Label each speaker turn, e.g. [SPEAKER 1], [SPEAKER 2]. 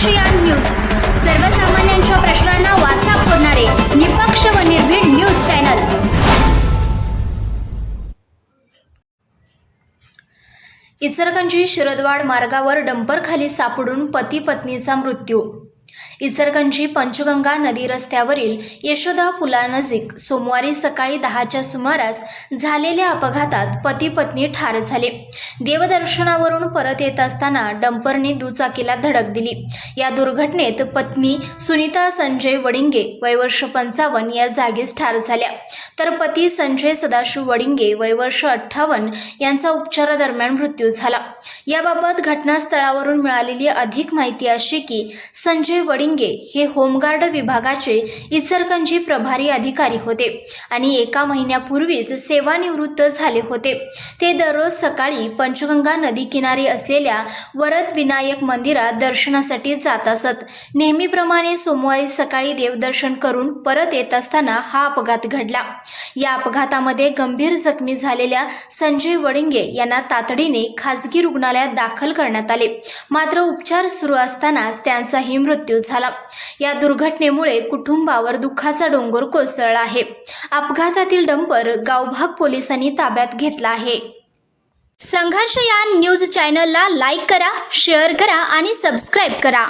[SPEAKER 1] ASEAN news. सर्वसामान्यांच्या प्रश्नांना वाचा फोडणारे निपक्ष व निर्भीड न्यूज चॅनल. इचरकंजी शिरदवाड मार्गावर डंपरखाली सापडून पती पत्नीचा मृत्यू इचलकरंजी पंचगंगा नदी रस्त्यावरील यशोदा पुलानजीक सोमवारी सकाळी दहाच्या सुमारास झालेल्या अपघातात पती पत्नी ठार झाले. देवदर्शनावरून परत येत असताना डंपरने दुचाकीला धडक दिली. या दुर्घटनेत पत्नी सुनीता संजय वडिंगे वयवर्ष पंचावन्न या जागीच ठार झाल्या. तर पती संजय सदाशिव वडिंगे वयवर्ष अठ्ठावन्न यांचा उपचारादरम्यान मृत्यू झाला. याबाबत घटनास्थळावरून मिळालेली अधिक माहिती अशी की संजय वडिंगे हे होमगार्ड विभागाचे इचरकंजी प्रभारी अधिकारी होते आणि एका महिन्यापूर्वीच सेवानिवृत्त झाले होते. ते दररोज सकाळी पंचगंगा नदी किनारी असलेल्या वरद विनायक मंदिरात दर्शनासाठी जात असत. नेहमीप्रमाणे सोमवारी सकाळी देवदर्शन करून परत येत असताना हा अपघात घडला. या अपघातामध्ये गंभीर जखमी झालेल्या संजय वडिंगे यांना तातडीने खासगी रुग्णालयात दाखल करण्यात आले. मात्र उपचार सुरू असतानाच त्यांचाही मृत्यू झाला. झाला. या दुर्घटनेमुळे कुटुंबावर दुःखाचा डोंगर कोसळला आहे. अपघातातील डंपर गावभाग पोलिसांनी ताब्यात घेतला आहे. संघर्ष या न्यूज चॅनलला लाईक करा शेअर करा आणि सबस्क्राईब करा.